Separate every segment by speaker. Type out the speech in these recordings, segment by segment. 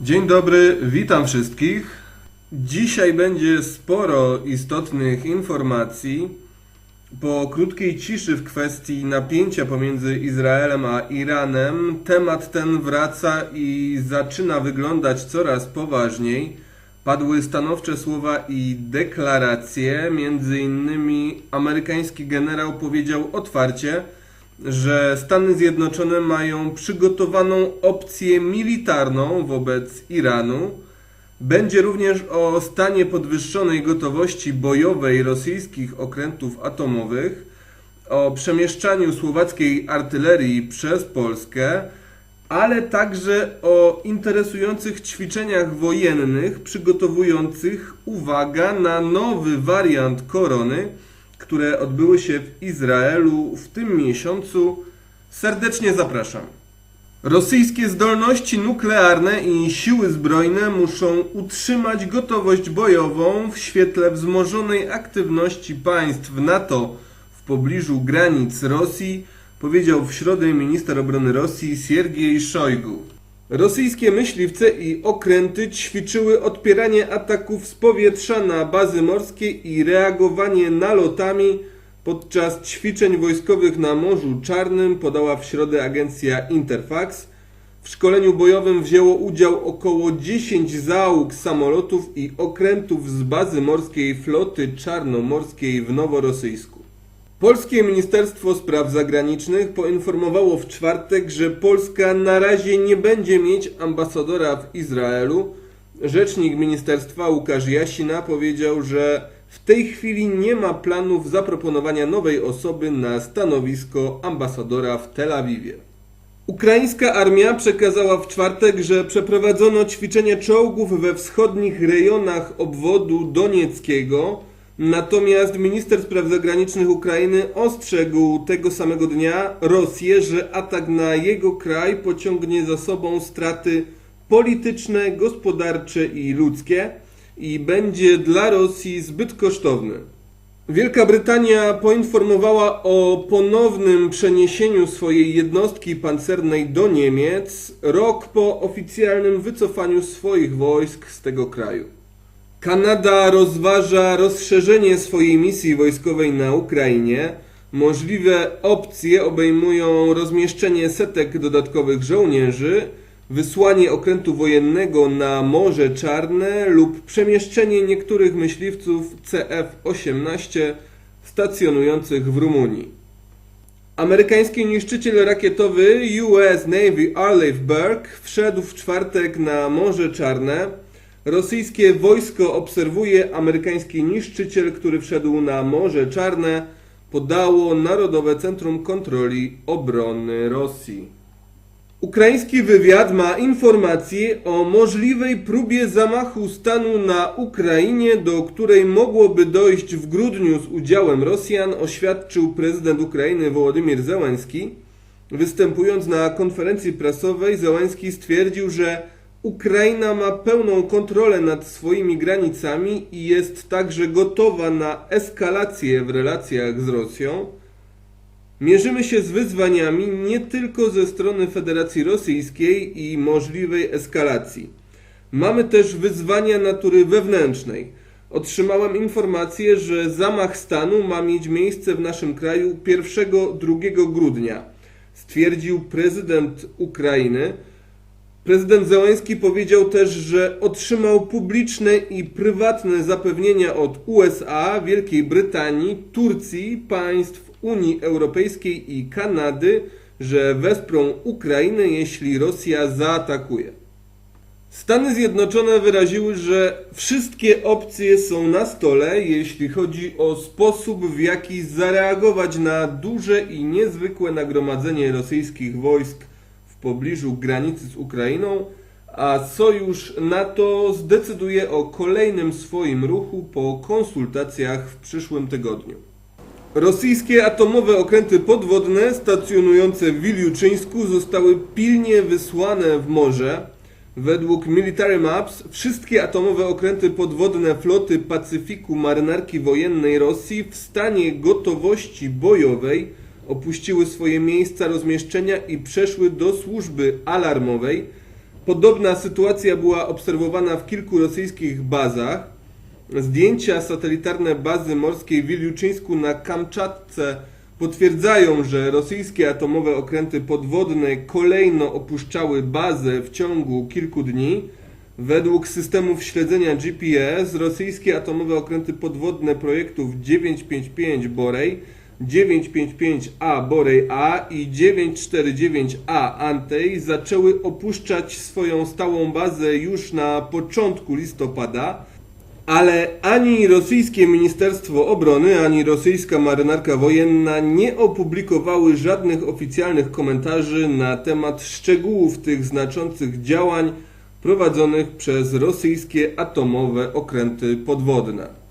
Speaker 1: Dzień dobry, witam wszystkich. Dzisiaj będzie sporo istotnych informacji. Po krótkiej ciszy w kwestii napięcia pomiędzy Izraelem a Iranem, temat ten wraca i zaczyna wyglądać coraz poważniej. Padły stanowcze słowa i deklaracje, między innymi amerykański generał powiedział otwarcie, że Stany Zjednoczone mają przygotowaną opcję militarną wobec Iranu. Będzie również o stanie podwyższonej gotowości bojowej rosyjskich okrętów atomowych, o przemieszczaniu słowackiej artylerii przez Polskę, ale także o interesujących ćwiczeniach wojennych przygotowujących, uwaga, na nowy wariant korony, które odbyły się w Izraelu w tym miesiącu. Serdecznie zapraszam. Rosyjskie zdolności nuklearne i siły zbrojne muszą utrzymać gotowość bojową w świetle wzmożonej aktywności państw NATO w pobliżu granic Rosji, powiedział w środę minister obrony Rosji Siergiej Szojgu. Rosyjskie myśliwce i okręty ćwiczyły odpieranie ataków z powietrza na bazy morskie i reagowanie nalotami podczas ćwiczeń wojskowych na Morzu Czarnym, podała w środę agencja Interfax. W szkoleniu bojowym wzięło udział około 10 załóg samolotów i okrętów z bazy morskiej floty czarnomorskiej w Noworosyjsku. Polskie Ministerstwo Spraw Zagranicznych poinformowało w czwartek, że Polska na razie nie będzie mieć ambasadora w Izraelu. Rzecznik ministerstwa Łukasz Jasina powiedział, że w tej chwili nie ma planów zaproponowania nowej osoby na stanowisko ambasadora w Tel Awiwie. Ukraińska armia przekazała w czwartek, że przeprowadzono ćwiczenie czołgów we wschodnich rejonach obwodu donieckiego. Natomiast minister spraw zagranicznych Ukrainy ostrzegł tego samego dnia Rosję, że atak na jego kraj pociągnie za sobą straty polityczne, gospodarcze i ludzkie i będzie dla Rosji zbyt kosztowny. Wielka Brytania poinformowała o ponownym przeniesieniu swojej jednostki pancernej do Niemiec rok po oficjalnym wycofaniu swoich wojsk z tego kraju. Kanada rozważa rozszerzenie swojej misji wojskowej na Ukrainie. Możliwe opcje obejmują rozmieszczenie setek dodatkowych żołnierzy, wysłanie okrętu wojennego na Morze Czarne lub przemieszczenie niektórych myśliwców CF-18 stacjonujących w Rumunii. Amerykański niszczyciel rakietowy US Navy Arleigh Burke wszedł w czwartek na Morze Czarne. Rosyjskie wojsko obserwuje amerykański niszczyciel, który wszedł na Morze Czarne, podało Narodowe Centrum Kontroli Obrony Rosji. Ukraiński wywiad ma informacje o możliwej próbie zamachu stanu na Ukrainie, do której mogłoby dojść w grudniu z udziałem Rosjan, oświadczył prezydent Ukrainy Wołodymyr Zełenski. Występując na konferencji prasowej, Zełenski stwierdził, że Ukraina ma pełną kontrolę nad swoimi granicami i jest także gotowa na eskalację w relacjach z Rosją. Mierzymy się z wyzwaniami nie tylko ze strony Federacji Rosyjskiej i możliwej eskalacji. Mamy też wyzwania natury wewnętrznej. Otrzymałem informację, że zamach stanu ma mieć miejsce w naszym kraju 1-2 grudnia, stwierdził prezydent Ukrainy. Prezydent Zełański powiedział też, że otrzymał publiczne i prywatne zapewnienia od USA, Wielkiej Brytanii, Turcji, państw Unii Europejskiej i Kanady, że wesprą Ukrainę, jeśli Rosja zaatakuje. Stany Zjednoczone wyraziły, że wszystkie opcje są na stole, jeśli chodzi o sposób, w jaki zareagować na duże i niezwykłe nagromadzenie rosyjskich wojsk w pobliżu granicy z Ukrainą, a sojusz NATO zdecyduje o kolejnym swoim ruchu po konsultacjach w przyszłym tygodniu. Rosyjskie atomowe okręty podwodne stacjonujące w Wiliuczyńsku zostały pilnie wysłane w morze. Według Military Maps wszystkie atomowe okręty podwodne floty Pacyfiku marynarki wojennej Rosji w stanie gotowości bojowej opuściły swoje miejsca rozmieszczenia i przeszły do służby alarmowej. Podobna sytuacja była obserwowana w kilku rosyjskich bazach. Zdjęcia satelitarne bazy morskiej w Wiliuczyńsku na Kamczatce potwierdzają, że rosyjskie atomowe okręty podwodne kolejno opuszczały bazę w ciągu kilku dni. Według systemów śledzenia GPS rosyjskie atomowe okręty podwodne projektów 955 Borej, 955A Borej A i 949A Antej zaczęły opuszczać swoją stałą bazę już na początku listopada. Ale ani rosyjskie Ministerstwo Obrony, ani rosyjska marynarka wojenna nie opublikowały żadnych oficjalnych komentarzy na temat szczegółów tych znaczących działań prowadzonych przez rosyjskie atomowe okręty podwodne.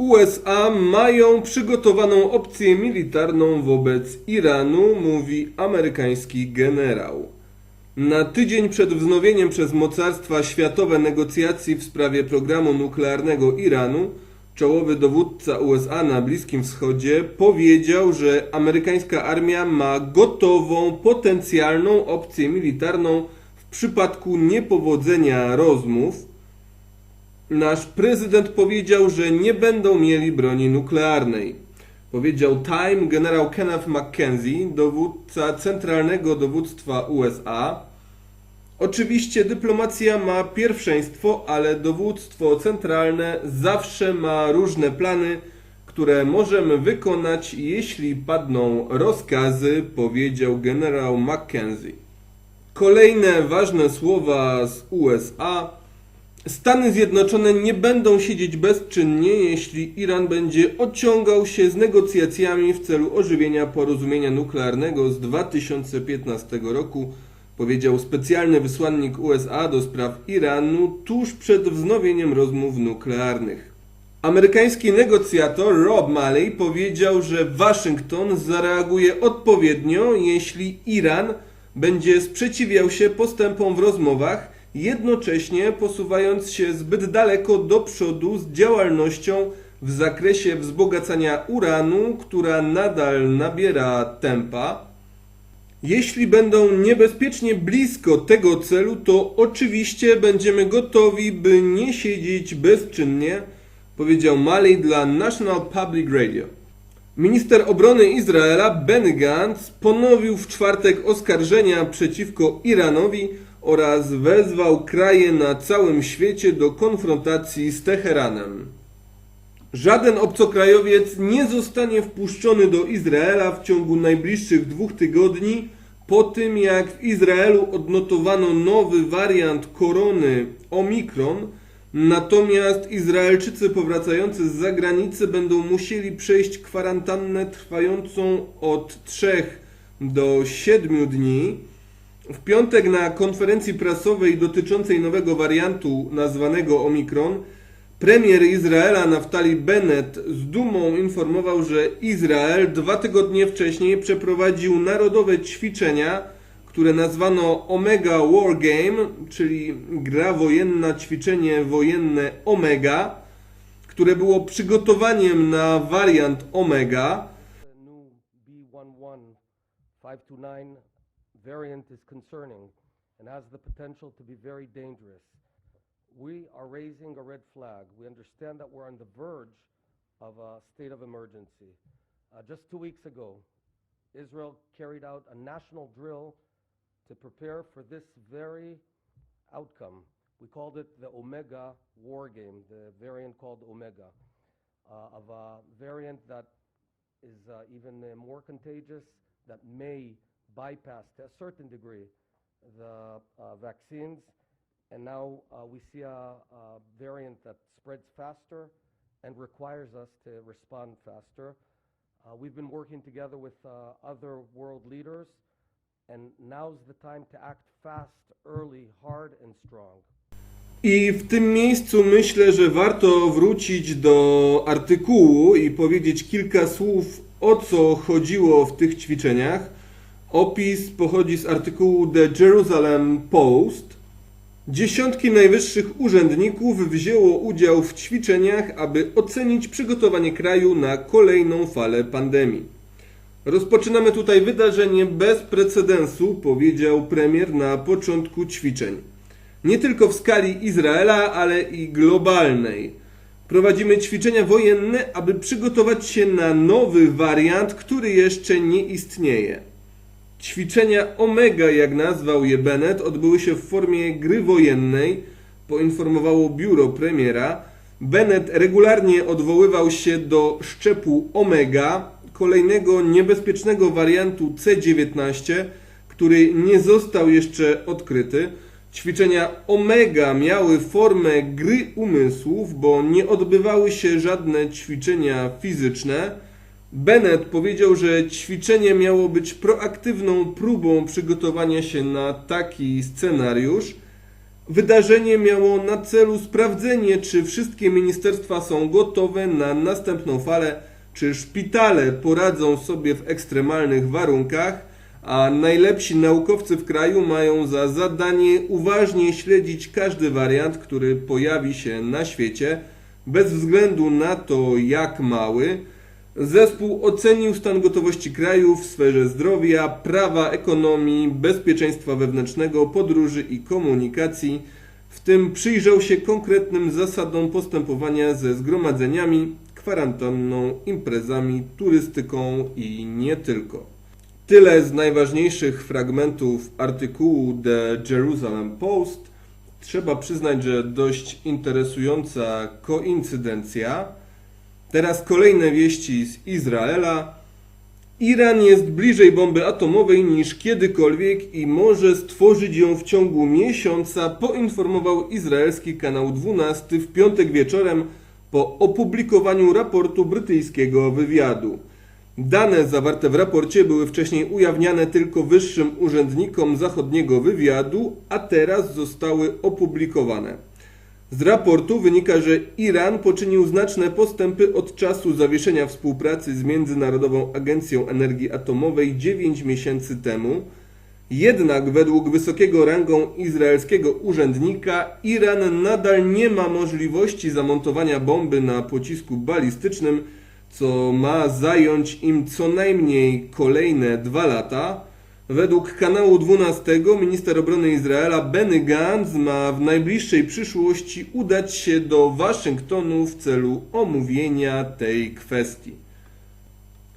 Speaker 1: USA mają przygotowaną opcję militarną wobec Iranu, mówi amerykański generał. Na tydzień przed wznowieniem przez mocarstwa światowe negocjacji w sprawie programu nuklearnego Iranu, czołowy dowódca USA na Bliskim Wschodzie powiedział, że amerykańska armia ma gotową potencjalną opcję militarną w przypadku niepowodzenia rozmów. Nasz prezydent powiedział, że nie będą mieli broni nuklearnej. Powiedział Time generał Kenneth McKenzie, dowódca Centralnego Dowództwa USA. Oczywiście dyplomacja ma pierwszeństwo, ale dowództwo centralne zawsze ma różne plany, które możemy wykonać, jeśli padną rozkazy, powiedział generał McKenzie. Kolejne ważne słowa z USA. Stany Zjednoczone nie będą siedzieć bezczynnie, jeśli Iran będzie ociągał się z negocjacjami w celu ożywienia porozumienia nuklearnego z 2015 roku, powiedział specjalny wysłannik USA do spraw Iranu tuż przed wznowieniem rozmów nuklearnych. Amerykański negocjator Rob Malley powiedział, że Waszyngton zareaguje odpowiednio, jeśli Iran będzie sprzeciwiał się postępom w rozmowach, jednocześnie posuwając się zbyt daleko do przodu z działalnością w zakresie wzbogacania uranu, która nadal nabiera tempa. Jeśli będą niebezpiecznie blisko tego celu, to oczywiście będziemy gotowi, by nie siedzieć bezczynnie, powiedział Mali dla National Public Radio. Minister obrony Izraela Benny Gantz ponowił w czwartek oskarżenia przeciwko Iranowi oraz wezwał kraje na całym świecie do konfrontacji z Teheranem. Żaden obcokrajowiec nie zostanie wpuszczony do Izraela w ciągu najbliższych dwóch tygodni po tym, jak w Izraelu odnotowano nowy wariant korony Omikron. Natomiast Izraelczycy powracający z zagranicy będą musieli przejść kwarantannę trwającą od 3 do 7 dni. W piątek na konferencji prasowej dotyczącej nowego wariantu nazwanego Omikron premier Izraela Naftali Bennett z dumą informował, że Izrael dwa tygodnie wcześniej przeprowadził narodowe ćwiczenia, które nazwano Omega War Game, czyli gra wojenna, ćwiczenie wojenne Omega, które było przygotowaniem na wariant Omega.
Speaker 2: The new B11529 variant is concerning and has the potential to be very dangerous. We are raising a red flag. We understand that we're on the verge of a state of emergency. Uh, just two weeks ago, Israel carried out a national drill to prepare for this very outcome. We called it the Omega War Game, the variant called Omega, uh, of a variant that is uh, even uh, more contagious, that may bypass to a certain degree the uh, vaccines. And now uh, we see a, a variant that spreads faster and requires us to respond faster. Uh, we've been working together with uh, other world leaders, and now's the time to act fast, early, hard, and strong.
Speaker 1: I w tym miejscu myślę, że warto wrócić do artykułu i powiedzieć kilka słów o co chodziło w tych ćwiczeniach. Opis pochodzi z artykułu The Jerusalem Post. Dziesiątki najwyższych urzędników wzięło udział w ćwiczeniach, aby ocenić przygotowanie kraju na kolejną falę pandemii. Rozpoczynamy tutaj wydarzenie bez precedensu, powiedział premier na początku ćwiczeń. nie tylko w skali Izraela, ale i globalnej. Prowadzimy ćwiczenia wojenne, aby przygotować się na nowy wariant, który jeszcze nie istnieje. Ćwiczenia Omega, jak nazwał je Bennett, odbyły się w formie gry wojennej, poinformowało biuro premiera. Bennett regularnie odwoływał się do szczepu Omega, kolejnego niebezpiecznego wariantu C-19, który nie został jeszcze odkryty. Ćwiczenia Omega miały formę gry umysłów, bo nie odbywały się żadne ćwiczenia fizyczne. Bennett powiedział, że ćwiczenie miało być proaktywną próbą przygotowania się na taki scenariusz. Wydarzenie miało na celu sprawdzenie, czy wszystkie ministerstwa są gotowe na następną falę, czy szpitale poradzą sobie w ekstremalnych warunkach, a najlepsi naukowcy w kraju mają za zadanie uważnie śledzić każdy wariant, który pojawi się na świecie, bez względu na to, jak mały. Zespół ocenił stan gotowości kraju w sferze zdrowia, prawa, ekonomii, bezpieczeństwa wewnętrznego, podróży i komunikacji. W tym przyjrzał się konkretnym zasadom postępowania ze zgromadzeniami, kwarantanną, imprezami, turystyką i nie tylko. Tyle z najważniejszych fragmentów artykułu The Jerusalem Post. Trzeba przyznać, że dość interesująca koincydencja. Teraz kolejne wieści z Izraela. Iran jest bliżej bomby atomowej niż kiedykolwiek i może stworzyć ją w ciągu miesiąca, poinformował izraelski kanał 12 w piątek wieczorem po opublikowaniu raportu brytyjskiego wywiadu. Dane zawarte w raporcie były wcześniej ujawniane tylko wyższym urzędnikom zachodniego wywiadu, a teraz zostały opublikowane. Z raportu wynika, że Iran poczynił znaczne postępy od czasu zawieszenia współpracy z Międzynarodową Agencją Energii Atomowej 9 miesięcy temu. Jednak według wysokiego rangą izraelskiego urzędnika Iran nadal nie ma możliwości zamontowania bomby na pocisku balistycznym, co ma zająć im co najmniej kolejne dwa lata. Według kanału 12 minister obrony Izraela Benny Gantz ma w najbliższej przyszłości udać się do Waszyngtonu w celu omówienia tej kwestii.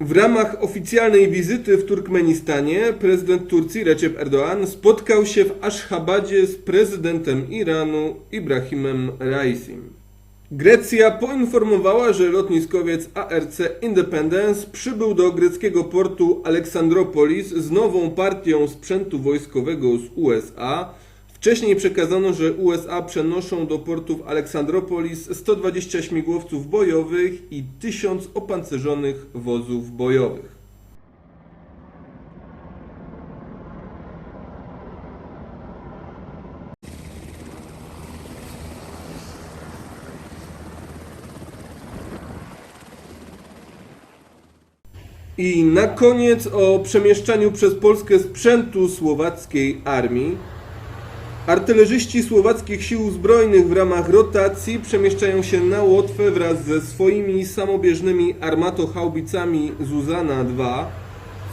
Speaker 1: W ramach oficjalnej wizyty w Turkmenistanie prezydent Turcji Recep Erdoğan spotkał się w Aszchabadzie z prezydentem Iranu Ibrahimem Raisim. Grecja poinformowała, że lotniskowiec ARC Independence przybył do greckiego portu Aleksandropolis z nową partią sprzętu wojskowego z USA. Wcześniej przekazano, że USA przenoszą do portu w Aleksandropolis 120 śmigłowców bojowych i 1000 opancerzonych wozów bojowych. I na koniec o przemieszczaniu przez Polskę sprzętu słowackiej armii. Artylerzyści słowackich sił zbrojnych w ramach rotacji przemieszczają się na Łotwę wraz ze swoimi samobieżnymi armatochaubicami Zuzana II.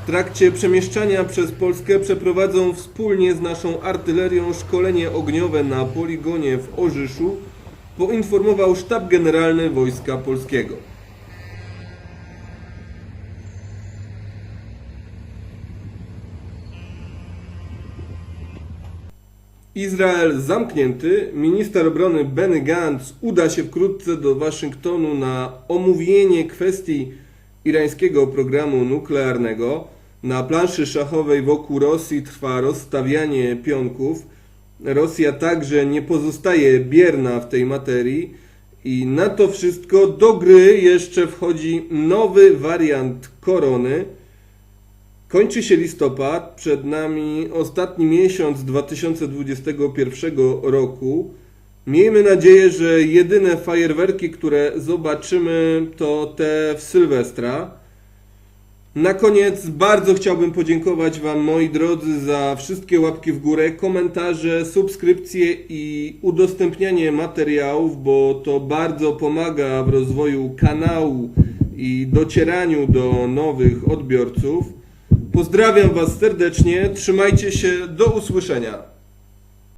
Speaker 1: W trakcie przemieszczania przez Polskę przeprowadzą wspólnie z naszą artylerią szkolenie ogniowe na poligonie w Orzyszu, poinformował Sztab Generalny Wojska Polskiego. Izrael zamknięty. Minister obrony Benny Gantz uda się wkrótce do Waszyngtonu na omówienie kwestii irańskiego programu nuklearnego. Na planszy szachowej wokół Rosji trwa rozstawianie pionków. Rosja także nie pozostaje bierna w tej materii. I na to wszystko do gry jeszcze wchodzi nowy wariant korony. Kończy się listopad, przed nami ostatni miesiąc 2021 roku. Miejmy nadzieję, że jedyne fajerwerki, które zobaczymy, to te w Sylwestra. Na koniec bardzo chciałbym podziękować Wam, moi drodzy, za wszystkie łapki w górę, komentarze, subskrypcje i udostępnianie materiałów, bo to bardzo pomaga w rozwoju kanału i docieraniu do nowych odbiorców. Pozdrawiam Was serdecznie, trzymajcie się, do usłyszenia.